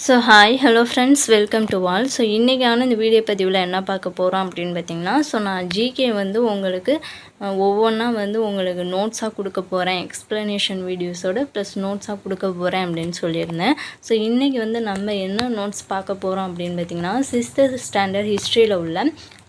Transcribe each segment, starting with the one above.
So hi hello friends welcome to wall so இன்றைக்கான இந்த video பதிவில் என்ன பார்க்க போகிறோம் அப்படின்னு பார்த்தீங்கன்னா ஸோ நான் ஜிகே வந்து உங்களுக்கு ஒவ்வொன்றா வந்து உங்களுக்கு நோட்ஸாக கொடுக்க போகிறேன் எக்ஸ்ப்ளனேஷன் வீடியோஸோட ப்ளஸ் நோட்ஸாக கொடுக்க போகிறேன் அப்படின்னு சொல்லியிருந்தேன். ஸோ இன்றைக்கி வந்து நம்ம என்ன நோட்ஸ் பார்க்க போகிறோம் அப்படின்னு பார்த்தீங்கன்னா சிக்ஸ்த்து ஸ்டாண்டர்ட் ஹிஸ்ட்ரியில் உள்ள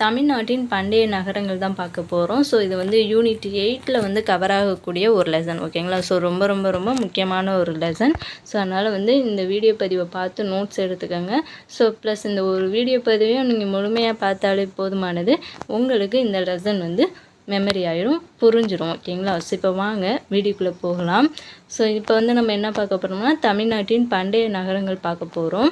தமிழ்நாட்டின் பண்டைய நகரங்கள் தான் பார்க்க போகிறோம் ஸோ இது வந்து யூனிட் எயிட்டில் வந்து கவர் ஆகக்கூடிய ஒரு லெசன் ஓகேங்களா ஸோ ரொம்ப ரொம்ப ரொம்ப முக்கியமான ஒரு லெசன் ஸோ அதனால் வந்து இந்த வீடியோ பதிவை பார்த்து நோட்ஸ் எடுத்துக்கோங்க. ஸோ ப்ளஸ் இந்த ஒரு வீடியோ பதிவையும் நீங்கள் முழுமையாக பார்த்தாலே போதுமானது. உங்களுக்கு இந்த லெசன் வந்து மெமரி ஆயிரும் புரிஞ்சிடும் ஓகேங்களா ஸோ இப்போ வாங்க வீடியோக்குள்ளே போகலாம். ஸோ இப்போ வந்து நம்ம என்ன பார்க்க போகிறோம்னா தமிழ்நாட்டின் பண்டைய நகரங்கள் பார்க்க போகிறோம்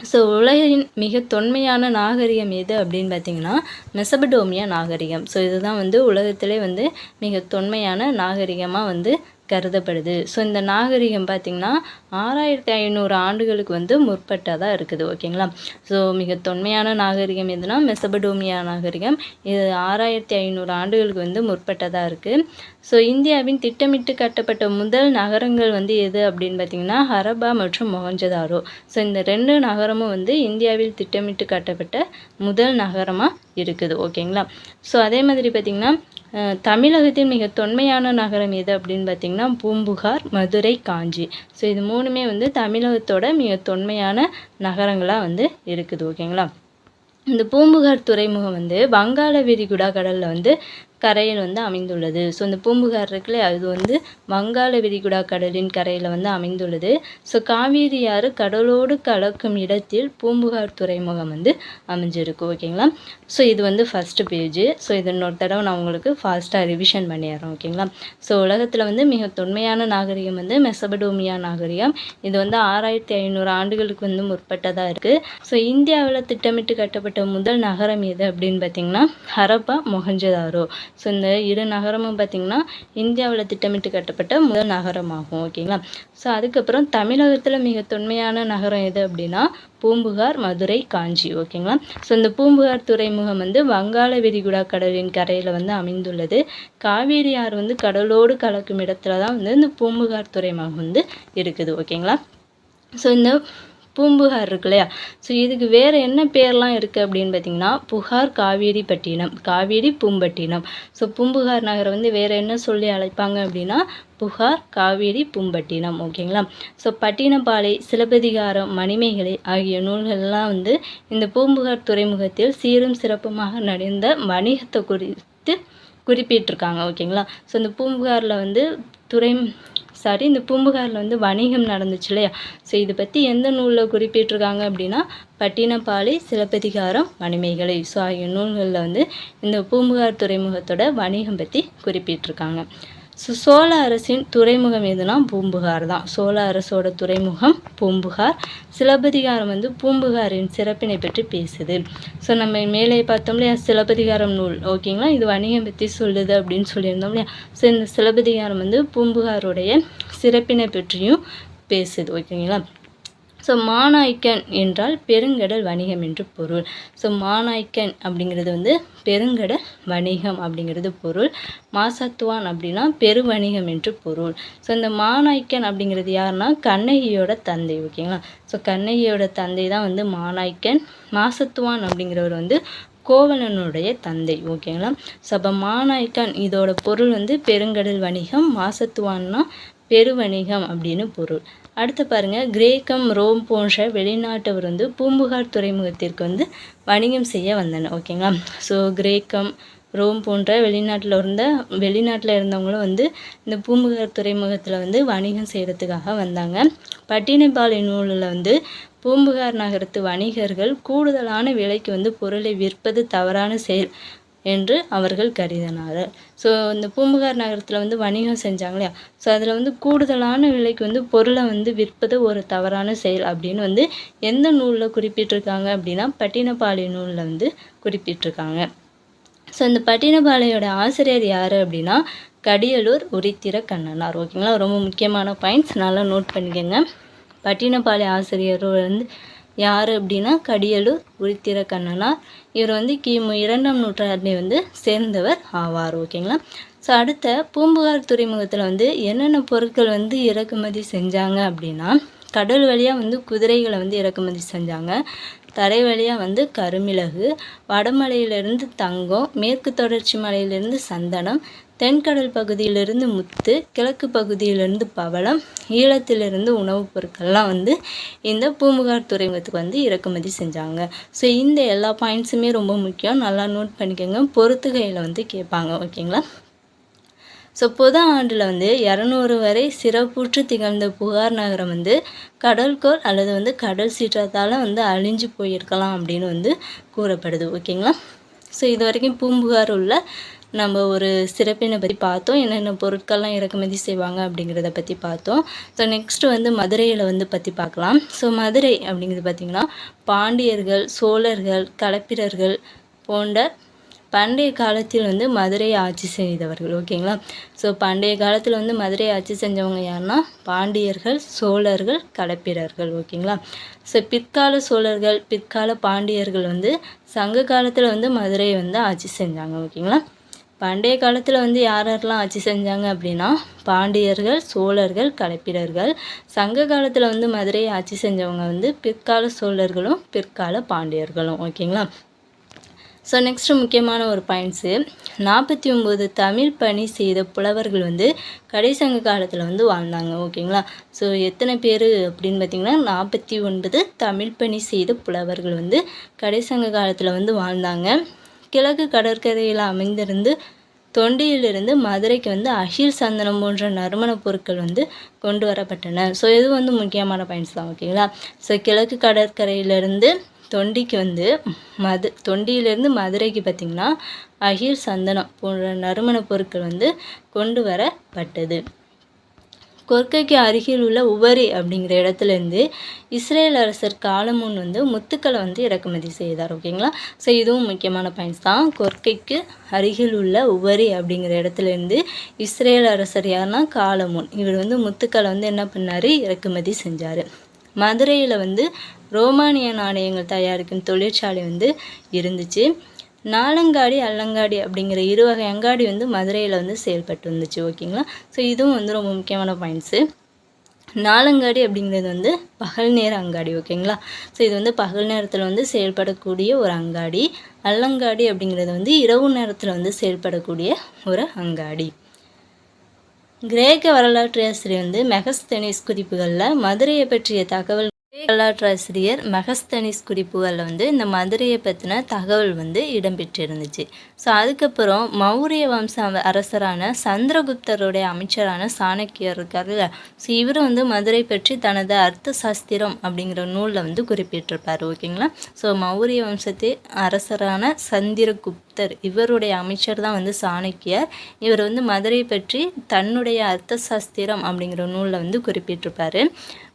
ஸோ உலகின் மிக தொன்மையான நாகரிகம் எது அப்படின்னு பார்த்தீங்கன்னா மெசபடோமியா நாகரிகம். ஸோ இதுதான் வந்து உலகத்திலே வந்து மிக தொன்மையான நாகரிகமாக வந்து கருதப்படுது. ஸோ இந்த நாகரிகம் பார்த்திங்கன்னா ஆறாயிரத்தி ஐநூறு ஆண்டுகளுக்கு வந்து முற்பட்டதாக இருக்குது ஓகேங்களா? ஸோ மிக தொன்மையான நாகரிகம் எதுனா மெசபடோமியா நாகரிகம். இது ஆறாயிரத்தி ஐநூறு ஆண்டுகளுக்கு வந்து முற்பட்டதாக இருக்குது ஸோ இந்தியாவின் திட்டமிட்டு கட்டப்பட்ட முதல் நகரங்கள் வந்து எது அப்படின்னு பார்த்திங்கன்னா ஹரபா மற்றும் மொஹஞ்சதாரோ ஸோ இந்த ரெண்டு நகரமும் வந்து இந்தியாவில் திட்டமிட்டு கட்டப்பட்ட முதல் நகரமாக இருக்குது ஓகேங்களா? ஸோ அதே மாதிரி பார்த்திங்கன்னா தமிழகத்தின் மிக தொன்மையான நகரம் எது அப்படின்னு பார்த்திங்கன்னா பூம்புகார் மதுரை காஞ்சி. ஸோ இது மூணுமே வந்து தமிழகத்தோட மிக தொன்மையான நகரங்களாக வந்து இருக்குது ஓகேங்களா? இந்த பூம்புகார் துறைமுகம் வந்து வங்காள விரிகுடா கடலில் வந்து கரையில் வந்து அமைந்துள்ளது. ஸோ இந்த பூம்புகார் இருக்குல்ல அது வந்து வங்காள விரிகுடா கடலின் கரையில் வந்து அமைந்துள்ளது. ஸோ காவேரி ஆறு கடலோடு கலக்கும் இடத்தில் பூம்புகார் துறைமுகம் வந்து அமைஞ்சிருக்கு. ஓகேங்களா ஸோ இது வந்து ஃபஸ்ட்டு பேஜு ஸோ இது இன்னொரு தடவை நான் உங்களுக்கு ஃபாஸ்ட்டாக ரிவிஷன் பண்ணிடுறேன். ஓகேங்களா ஸோ உலகத்தில் வந்து மிக தொன்மையான நாகரிகம் வந்து மெசபடோமியா நாகரிகம். இது வந்து ஆறாயிரத்தி ஐநூறு ஆண்டுகளுக்கு வந்து முற்பட்டதாக இருக்குது ஸோ இந்தியாவில் திட்டமிட்டு கட்டப்பட்ட முதல் நகரம் எது அப்படின்னு பார்த்தீங்கன்னா ஹரப்பா மொஹஞ்சதாரோ ஸோ இந்த இரு நகரமும் பார்த்திங்கன்னா இந்தியாவில் திட்டமிட்டு கட்டப்பட்ட முதல் நகரமாகும் ஓகேங்களா? ஸோ அதுக்கப்புறம் தமிழகத்தில் மிக தொன்மையான நகரம் எது அப்படின்னா பூம்புகார் மதுரை காஞ்சி ஓகேங்களா? ஸோ இந்த பூம்புகார் துறைமுகம் வந்து வங்காள விரிகுடா கடலின் கரையில் வந்து அமைந்துள்ளது. காவேரி ஆறு வந்து கடலோடு கலக்கும் இடத்துல தான் வந்து இந்த பூம்புகார் துறைமுகம் வந்து இருக்குது ஓகேங்களா? ஸோ இந்த பூம்புகார் இருக்கு இல்லையா? ஸோ இதுக்கு வேறு என்ன பேர்லாம் இருக்குது அப்படின்னு பார்த்தீங்கன்னா புகார் காவேரி பட்டினம் காவேரி பூம்பட்டினம். ஸோ பூம்புகார் நகரை வந்து வேறு என்ன சொல்லி அழைப்பாங்க அப்படின்னா புகார் காவேரி பூம்பட்டினம் ஓகேங்களா? ஸோ பட்டினப்பாலை சிலப்பதிகாரம் மணிமேகலை ஆகிய நூல்கள்லாம் வந்து இந்த பூம்புகார் துறைமுகத்தில் சீரும் சிறப்புமாக நடந்த வணிகத்தை குறித்து குறிப்பிட்டிருக்காங்க ஓகேங்களா? ஸோ இந்த பூம்புகாரில் வந்து துறை சாரி இந்த பூம்புகாரில் வந்து வணிகம் நடந்துச்சு இல்லையா? ஸோ இதை பற்றி எந்த நூலில் குறிப்பிட்டிருக்காங்க அப்படின்னா பட்டினப்பாலை சிலப்பதிகாரம் மணிமேகலை. ஸோ ஆகிய நூல்களில் வந்து இந்த பூம்புகார் துறைமுகத்தோட வணிகம் பற்றி குறிப்பிட்டிருக்காங்க. ஸோ சோழ அரசின் துறைமுகம் எதுனா பூம்புகார் தான். சோழ அரசோட துறைமுகம் பூம்புகார். சிலப்பதிகாரம் வந்து பூம்புகாரின் சிறப்பினை பற்றி பேசுது. ஸோ நம்ம மேலே பார்த்தோம் இல்லையா? சிலப்பதிகாரம் நூல். ஓகேங்களா இது வணிகம் பற்றி சொல்லுது அப்படின்னு சொல்லியிருந்தோம் இல்லையா? ஸோ இந்த சிலப்பதிகாரம் வந்து பூம்புகாருடைய சிறப்பினை பற்றியும் பேசுது. ஓகேங்களா ஸோ மாநாய்க்கன் என்றால் பெருங்கடல் வணிகம் என்று பொருள். ஸோ மாநாய்க்கன் அப்படிங்கிறது வந்து பெருங்கடல் வணிகம் அப்படிங்கிறது பொருள். மாசத்துவான் அப்படின்னா பெருவணிகம் என்று பொருள். ஸோ இந்த மாநாய்க்கன் அப்படிங்கிறது யாருன்னா கண்ணகியோட தந்தை ஓகேங்களா? ஸோ கண்ணகியோட தந்தை தான் வந்து மாநாய்க்கன் மாசத்துவான் அப்படிங்கிறவர் வந்து கோவலனுடைய தந்தை ஓகேங்களா? ஸோ அப்போ மாநாய்க்கன் இதோட பொருள் வந்து பெருங்கடல் வணிகம் மாசத்துவான்னா பெருவணிகம் அப்படின்னு பொருள். அடுத்து பாருங்கள் கிரேக்கம் ரோம் போன்ற வெளிநாட்டவர் வந்து பூம்புகார் துறைமுகத்திற்கு வந்து வணிகம் செய்ய வந்தனர் ஓகேங்களா ஸோ கிரேக்கம் ரோம் போன்ற வெளிநாட்டில் இருந்த வெளிநாட்டில் இருந்தவங்களும் வந்து இந்த பூம்புகார் துறைமுகத்தில் வந்து வணிகம் செய்கிறதுக்காக வந்தாங்க. பட்டினப்பாலை நூலில் வந்து பூம்புகார் நகரத்து வணிகர்கள் கூடுதலான விலைக்கு வந்து பொருளை விற்பது தவறான செயல். என்று அவர்கள் கருதினார் ஸோ இந்த பூம்புகார் நகரத்தில் வந்து வணிகம் செஞ்சாங்க இல்லையா? ஸோ அதில் வந்து கூடுதலான விலைக்கு வந்து பொருளை வந்து விற்பது ஒரு தவறான செயல் அப்படின்னு வந்து எந்த நூலில் குறிப்பிட்டிருக்காங்க அப்படின்னா பட்டினப்பாளி நூலில் வந்து குறிப்பிட்டிருக்காங்க. ஸோ இந்த பட்டினப்பாளையோட ஆசிரியர் யார் அப்படின்னா கடியலூர் உரித்திர கண்ணனார். ஓகேங்களா? ரொம்ப முக்கியமான பாயிண்ட்ஸ் நல்லா நோட் பண்ணிக்கோங்க. பட்டினப்பாளைய ஆசிரியர் வந்து யார் அப்படின்னா கடியலூர் உரித்திர கண்ணனார் இவர் வந்து கிமு இரண்டாம் நூற்றாண்டை வந்து சேர்ந்தவர் ஆவார். ஓகேங்களா ஸோ அடுத்த பூம்புகார் துறைமுகத்தில் வந்து என்னென்ன பொருட்கள் வந்து இறக்குமதி செஞ்சாங்க அப்படின்னா கடல் வழியாக வந்து குதிரைகளை வந்து இறக்குமதி செஞ்சாங்க. தரை வழியாக வந்து கருமிளகு வடமலையிலிருந்து தங்கம் மேற்கு தொடர்ச்சி மலையிலிருந்து சந்தனம் தென்கடல் பகுதியிலிருந்து முத்து கிழக்கு பகுதியிலிருந்து பவளம் ஈழத்திலிருந்து உணவுப் பொருட்கள்லாம் வந்து இந்த பூம்புகார் துறைமுகத்துக்கு வந்து இறக்குமதி செஞ்சாங்க. ஸோ இந்த எல்லா பாயிண்ட்ஸுமே ரொம்ப முக்கியம். நல்லா நோட் பண்ணிக்கோங்க. பொறுத்துகையில் வந்து கேட்பாங்க ஓகேங்களா? ஸோ பொது ஆண்டில் வந்து இரநூறு வரை சிறப்புற்று திகழ்ந்த புகார் நகரம் வந்து கடல்கோள் அல்லது வந்து கடல் சீற்றத்தால் வந்து அழிஞ்சு போயிருக்கலாம் அப்படின்னு வந்து கூறப்படுது ஓகேங்களா? ஸோ இது வரைக்கும் பூம்புகார் உள்ள நம்ம ஒரு சிறப்பினை பற்றி பார்த்தோம். என்னென்ன பொருட்கள்லாம் இறக்குமதி செய்வாங்க அப்படிங்கிறத பற்றி பார்த்தோம். ஸோ நெக்ஸ்ட்டு வந்து மதுரையில் வந்து பற்றி பார்க்கலாம். ஸோ மதுரை அப்படிங்கிறது பார்த்திங்கன்னா பாண்டியர்கள் சோழர்கள் களப்பிரர்கள் போன்ற பண்டைய காலத்தில் வந்து மதுரையை ஆட்சி செய்தவர்கள். ஓகேங்களா ஸோ பண்டைய காலத்தில் வந்து மதுரையை ஆட்சி செஞ்சவங்க யாருன்னா பாண்டியர்கள் சோழர்கள் களப்பிரர்கள் ஓகேங்களா ஸோ பிற்கால சோழர்கள் பிற்கால பாண்டியர்கள் வந்து சங்க காலத்தில் வந்து மதுரையை வந்து ஆட்சி செஞ்சாங்க. ஓகேங்களா பண்டைய காலத்தில் வந்து யார் யாரெல்லாம் ஆட்சி செஞ்சாங்க அப்படின்னா பாண்டியர்கள் சோழர்கள் களப்பிரர்கள் சங்க காலத்தில் வந்து மதுரையை ஆட்சி செஞ்சவங்க வந்து பிற்கால சோழர்களும் பிற்கால பாண்டியர்களும். ஓகேங்களா? ஸோ நெக்ஸ்ட்டு முக்கியமான ஒரு பாயிண்ட்ஸு நாற்பத்தி ஒம்பது தமிழ் பணி செய்த புலவர்கள் வந்து கடைசங்க காலத்தில் வந்து வாழ்ந்தாங்க. ஓகேங்களா? ஸோ எத்தனை பேர் அப்படின்னு பார்த்திங்கன்னா நாற்பத்தி ஒன்பது தமிழ் பணி செய்த புலவர்கள் வந்து கடைசங்க காலத்தில் வந்து வாழ்ந்தாங்க. கிழக்கு கடற்கரையில் அமைந்திருந்து தொண்டியிலிருந்து மதுரைக்கு வந்து அகில் சந்தனம் போன்ற நறுமணப் பொருட்கள் வந்து கொண்டு வரப்பட்டன. ஸோ இது வந்து முக்கியமான பாயிண்ட்ஸ் தான் ஓகேங்களா ஸோ கிழக்கு கடற்கரையிலேருந்து தொண்டிக்கு வந்து மது தொண்டியிலேருந்து மதுரைக்கு பார்த்திங்கன்னா அகில் சந்தனம் போன்ற நறுமணப் பொருட்கள் வந்து கொண்டு வரப்பட்டது. கொர்க்கைக்கு அருகில் உள்ள உவரி அப்படிங்கிற இடத்துலேருந்து இஸ்ரேல் அரசர் காலமுன் வந்து முத்துக்களை வந்து இறக்குமதி செய்தார் ஓகேங்களா? ஸோ இதுவும் முக்கியமான பாயிண்ட்ஸ் தான். கொர்க்கைக்கு அருகில் உள்ள உவரி அப்படிங்கிற இடத்துலேருந்து இஸ்ரேல் அரசர் யாருன்னா காலமுன் இவர் வந்து முத்துக்களை வந்து என்ன பண்ணார்? இறக்குமதி செஞ்சார். மதுரையில் வந்து ரோமானிய நாணயங்கள் தயாரிக்கும் தொழிற்சாலை வந்து இருந்துச்சு. நாலங்காடி அல்லங்காடி அப்படிங்கிற இரு வகை அங்காடி வந்து மதுரையில் வந்து செயல்பட்டு வந்துச்சு ஓகேங்களா? ஸோ இதுவும் வந்து ரொம்ப முக்கியமான பாயிண்ட்ஸு நாலங்காடி அப்படிங்கிறது வந்து பகல் நேர அங்காடி ஓகேங்களா? ஸோ இது வந்து பகல் நேரத்தில் வந்து செயல்படக்கூடிய ஒரு அங்காடி. அல்லங்காடி அப்படிங்கிறது வந்து இரவு நேரத்தில் வந்து செயல்படக்கூடிய ஒரு அங்காடி. கிரேக்க வரலாற்று ஆசிரியர் வந்து மெகஸ்தெனிஸ் குறிப்புகளில் மதுரையை பற்றிய தகவல் வரலாற்றாசிரியர் மெகஸ்தனிஸ் குறிப்புகளில் வந்து இந்த மதுரையை பற்றின தகவல் வந்து இடம்பெற்றிருந்துச்சு. ஸோ அதுக்கப்புறம் மௌரிய வம்ச அரசரான சந்திரகுப்தருடைய அமைச்சரான சாணக்கியர் இருக்கார்ல. ஸோ இவர் வந்து மதுரை பற்றி தனது அர்த்த சாஸ்திரம் அப்படிங்கிற நூலில் வந்து குறிப்பிட்டிருப்பார் ஓகேங்களா? ஸோ மௌரிய வம்சத்தை அரசரான சந்திரகுப்தர் இவருடைய அமைச்சர் தான் வந்து சாணக்கியர். இவர் வந்து மதுரை பற்றி தன்னுடைய அர்த்த சாஸ்திரம் அப்படிங்கிற நூலில் வந்து குறிப்பிட்டிருப்பார்.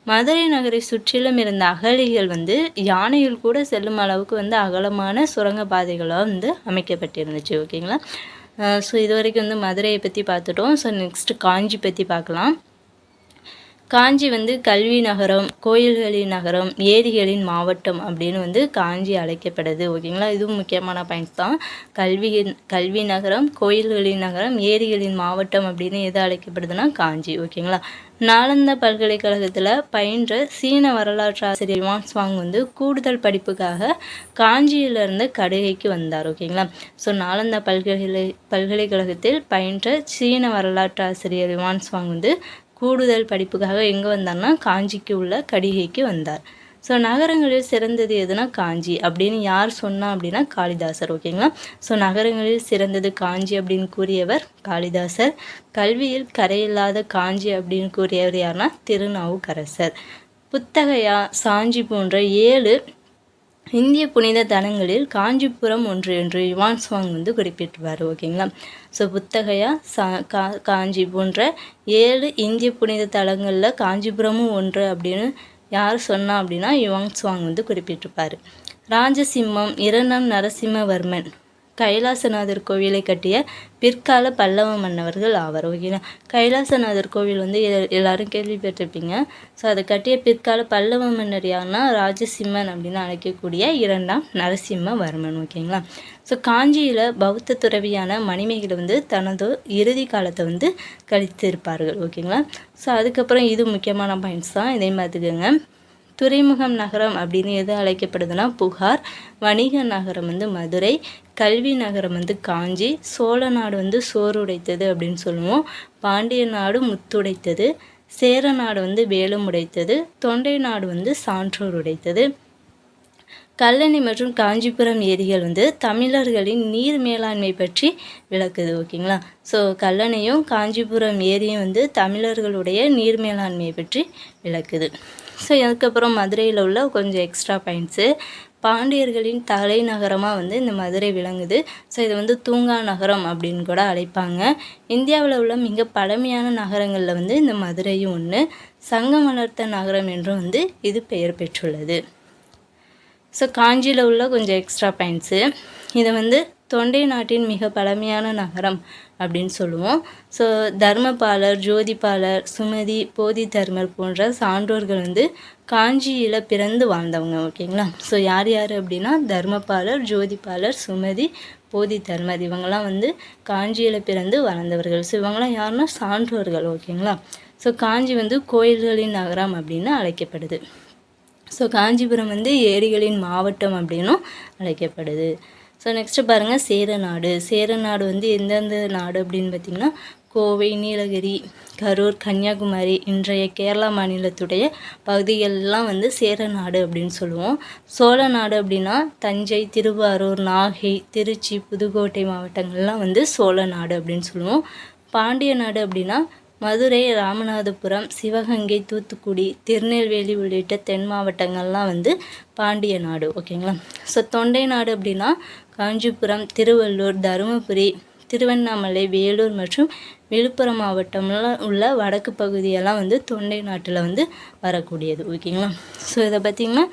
மதுரை நகரை சுற்றிலும் இருந்த அகழிகள் வந்து யானைகள் கூட செல்லும் அளவுக்கு வந்து அகலமான சுரங்க பாதைகளாக வந்து அமைக்கப்பட்டிருந்துச்சு ஓகேங்களா ஸோ இது வரைக்கும் வந்து மதுரையை பற்றி பார்த்துட்டோம். ஸோ நெக்ஸ்ட்டு காஞ்சி பற்றி பார்க்கலாம். காஞ்சி வந்து கல்வி நகரம் கோயில்களின் நகரம் ஏரிகளின் மாவட்டம் அப்படின்னு வந்து காஞ்சி அழைக்கப்படுது. ஓகேங்களா? இதுவும் முக்கியமான பாயிண்ட்ஸ் தான். கல்வி கல்வி நகரம் கோயில்களின் நகரம் ஏரிகளின் மாவட்டம் அப்படின்னு எது அழைக்கப்படுதுன்னா காஞ்சி. ஓகேங்களா? நாலந்தா பல்கலைக்கழகத்தில் பயின்ற சீன வரலாற்று ஆசிரியர் வாங் வந்து கூடுதல் படிப்புக்காக காஞ்சியிலிருந்து கடுகைக்கு வந்தார். ஓகேங்களா? ஸோ நாலந்தா பல்கலை பல்கலைக்கழகத்தில் பயின்ற சீன வரலாற்று ஆசிரியர் வாங் வந்து கூடுதல் படிப்புக்காக எங்கே வந்தார்னா காஞ்சிக்கு உள்ள கடிகைக்கு வந்தார். ஸோ நகரங்களில் சிறந்தது எதுனா காஞ்சி அப்படின்னு யார் சொன்னா அப்படின்னா காளிதாசர் ஓகேங்களா? ஸோ நகரங்களில் சிறந்தது காஞ்சி அப்படின்னு கூறியவர் காளிதாசர். கல்வியில் கரையில்லாத காஞ்சி அப்படின்னு கூறியவர் யாருன்னா திருநாவுக்கரசர். புத்தகையா சாஞ்சி போன்ற ஏழு இந்திய புனித தலங்களில் காஞ்சிபுரம் ஒன்று என்று யுவான் சுவாங் வந்து குறிப்பிட்டுவார் ஓகேங்களா? ஸோ புத்தகையா சா கா காஞ்சி போன்ற ஏழு இந்திய புனித தலங்களில் காஞ்சிபுரமும் ஒன்று அப்படின்னு யார் சொன்னா அப்படின்னா யுவாங் சுவாங் வந்து குறிப்பிட்டிருப்பார் ராஜசிம்மம் இரணம் நரசிம்மவர்மன். கைலாசநாதர் கோவிலை கட்டிய பிற்கால பல்லவ மன்னவர்கள் ஆவர் ஓகேங்களா கைலாசநாதர் கோவில் வந்து எல்லாரும் கேள்விப்பட்டிருப்பீங்க. ஸோ அதை கட்டிய பிற்கால பல்லவ மன்னர் யாருன்னா ராஜசிம்மன் அப்படின்னு அழைக்கக்கூடிய இரண்டாம் நரசிம்மவர்மன் ஓகேங்களா? ஸோ காஞ்சியில் பௌத்த துறவியான மணிமேகலை வந்து தனது இறுதி காலத்தை வந்து கழித்திருப்பார்கள் ஓகேங்களா? ஸோ அதுக்கப்புறம் இது முக்கியமான பாயிண்ட்ஸ் தான். இதே மாதிரிங்க துறைமுகம் நகரம் அப்படின்னு எது அழைக்கப்படுதுன்னா புகார். வணிக நகரம் வந்து மதுரை. கல்வி நகரம் வந்து காஞ்சி. சோழ நாடு வந்து சோறுடைத்தது அப்படின்னு சொல்லுவோம். பாண்டிய நாடு முத்துடைத்தது. சேர நாடு வந்து வேலும் உடைத்தது. தொண்டை நாடு வந்து சான்றோர் உடைத்தது. கல்லணை மற்றும் காஞ்சிபுரம் ஏரிகள் வந்து தமிழர்களின் நீர் மேலாண்மை பற்றி விளக்குது ஓகேங்களா? ஸோ கல்லணையும் காஞ்சிபுரம் ஏரியும் வந்து தமிழர்களுடைய நீர் மேலாண்மையை பற்றி விளக்குது. ஸோ அதுக்கப்புறம் மதுரையில் உள்ள கொஞ்சம் எக்ஸ்ட்ரா பாயிண்ட்ஸு பாண்டியர்களின் தலைநகரமாக வந்து இந்த மதுரை விளங்குது. ஸோ இது வந்து தூங்கா நகரம் அப்படின்னு கூட அழைப்பாங்க. இந்தியாவில் உள்ள மிக பழமையான நகரங்களில் வந்து இந்த மதுரையும் ஒன்று சங்கம் வளர்த்த நகரம் என்றும் வந்து இது பெயர் பெற்றுள்ளது. ஸோ காஞ்சியில் உள்ள கொஞ்சம் எக்ஸ்ட்ரா பாயிண்ட்ஸு இதை வந்து தொண்டை நாட்டின் மிக பழமையான நகரம். அப்படின்னு சொல்லுவோம். ஸோ தர்மபாலர் ஜோதிபாலர் சுமதி போதி தர்மர் போன்ற சான்றோர்கள் வந்து காஞ்சியில் பிறந்து வாழ்ந்தவங்க ஓகேங்களா? ஸோ யார் யார் அப்படின்னா தர்மபாலர் ஜோதிபாலர் சுமதி போதி தர்மர் இவங்கெல்லாம் வந்து காஞ்சியில் பிறந்து வளர்ந்தவர்கள். ஸோ இவங்கெல்லாம் யாருன்னா சான்றோர்கள் ஓகேங்களா? ஸோ காஞ்சி வந்து கோயில்களின் நகரம் அப்படின்னு அழைக்கப்படுது. ஸோ காஞ்சிபுரம் வந்து ஏரிகளின் மாவட்டம் அப்படின்னும் அழைக்கப்படுது. ஸோ நெக்ஸ்ட்டு பாருங்கள் சேரநாடு சேரநாடு வந்து எந்தெந்த நாடு அப்படின்னு பார்த்திங்கன்னா கோவை நீலகிரி கரூர் கன்னியாகுமரி இன்றைய கேரளா மாநிலத்துடைய பகுதிகளெலாம் வந்து சேரநாடு அப்படின்னு சொல்லுவோம். சோழ நாடு அப்படின்னா தஞ்சை திருவாரூர் நாகை திருச்சி புதுக்கோட்டை மாவட்டங்கள்லாம் வந்து சோழ நாடு அப்படின்னு சொல்லுவோம். பாண்டிய நாடு அப்படின்னா மதுரை ராமநாதபுரம் சிவகங்கை தூத்துக்குடி திருநெல்வேலி உள்ளிட்ட தென் மாவட்டங்கள்லாம் வந்து பாண்டிய நாடு ஓகேங்களா ஸோ தொண்டை நாடு அப்படின்னா காஞ்சிபுரம் திருவள்ளூர் தருமபுரி திருவண்ணாமலை வேலூர் மற்றும் விழுப்புரம் மாவட்டம்லாம் உள்ள வடக்கு பகுதியெல்லாம் வந்து தொண்டை நாட்டில் வந்து வரக்கூடியது ஓகேங்களா ஸோ இதை பார்த்திங்கன்னா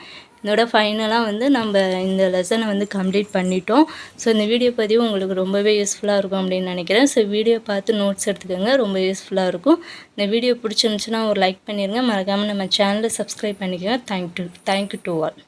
இதோட ஃபைனலாக வந்து நம்ம இந்த லெசனை வந்து கம்ப்ளீட் பண்ணிட்டோம். ஸோ இந்த வீடியோ பதிவு உங்களுக்கு ரொம்பவே யூஸ்ஃபுல்லாக இருக்கும் அப்படின்னு நினைக்கிறேன். ஸோ வீடியோ பார்த்து நோட்ஸ் எடுத்துக்கோங்க. ரொம்ப யூஸ்ஃபுல்லாக இருக்கும். இந்த வீடியோ பிடிச்சிருந்துச்சுன்னா ஒரு லைக் பண்ணிடுங்க மறக்காமல் நம்ம சேனலை சப்ஸ்கிரைப் பண்ணிக்கோங்க. Thank you thank you to all